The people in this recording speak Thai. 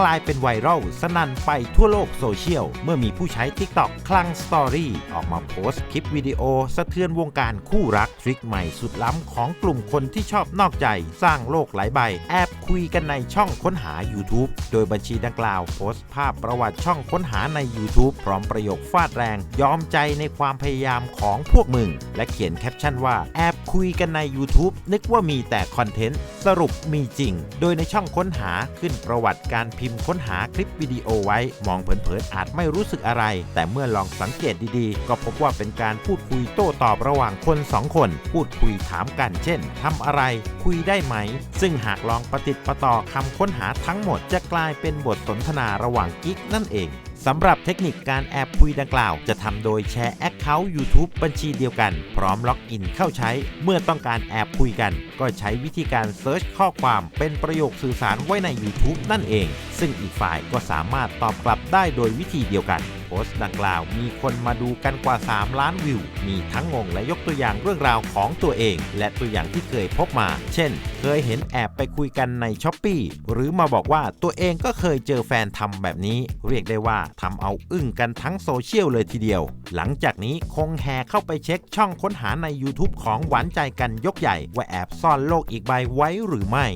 กลายเป็นไวรัลสนั่นไปทั่วโลกโซเชียล เมื่อมีผู้ใช้ TikTok คลังสตอรี่ออกมาโพสต์คลิปวิดีโอ สะเทือนวงการคู่รัก ทริคใหม่สุดล้ำของกลุ่มคนที่ชอบนอกใจ สร้างโลกหลายใบ แอบคุยกันในช่องค้นหา YouTube โดยบัญชีดังกล่าวโพสต์ภาพประวัติช่องค้นหาใน YouTube พร้อมประโยคฟาดแรง ยอมใจในความพยายามของพวกมึง และเขียนแคปชั่นว่าแอบคุยกันใน YouTube นึกว่ามีแต่คอนเทนต์สรุปมีจริง โดยในช่องค้นหาขึ้นประวัติการพิมพ์ค้นหาคลิปวิดีโอไว้ มองเผินๆอาจไม่รู้สึกอะไร แต่เมื่อลองสังเกตดีๆ ก็พบว่าเป็นการพูดคุยโต้ตอบระหว่างคนสองคน พูดคุยถามกันเช่นทำอะไร คุยได้ไหม ซึ่งหากลองประติดประต่อคำค้นหาทั้งหมดจะกลายเป็นบทสนทนาระหว่างกิ๊กนั่นเอง สำหรับเทคนิคการแอบคุยดังกล่าว จะทำโดยแชร์แอคเคาท์ YouTube บัญชีเดียวกัน พร้อมล็อกอินเข้าใช้ เมื่อต้องการแอบคุยกัน ก็ใช้วิธีการเซิร์ชข้อความเป็นประโยคสื่อสารไว้ใน YouTube นั่นเอง ซึ่งอีกฝ่ายก็สามารถตอบกลับได้โดยวิธีเดียวกัน พสต์ดังกล่าวมีคนมาดูกันกว่า 3 ล้านวิว มีทั้งงงและยกตัวอย่างเรื่องราวของตัวเอง และตัวอย่างที่เคยพบมา เช่น เคยเห็นแอบไปคุยกันในช้อปปีหรือมาบอกว่าตัวเองก็เคยเจอแฟนทำแบบนี้ เรียกได้ว่าทำเอาอึ้งกันทั้งโซเชียลเลยทีเดียว หลังจากนี้คงแห่เข้าไปเช็คช่องค้นหาใน YouTube ของหวานใจกันยกใหญ่ว่าแอบซ่อนโลกอีกใบไว้หรือไม่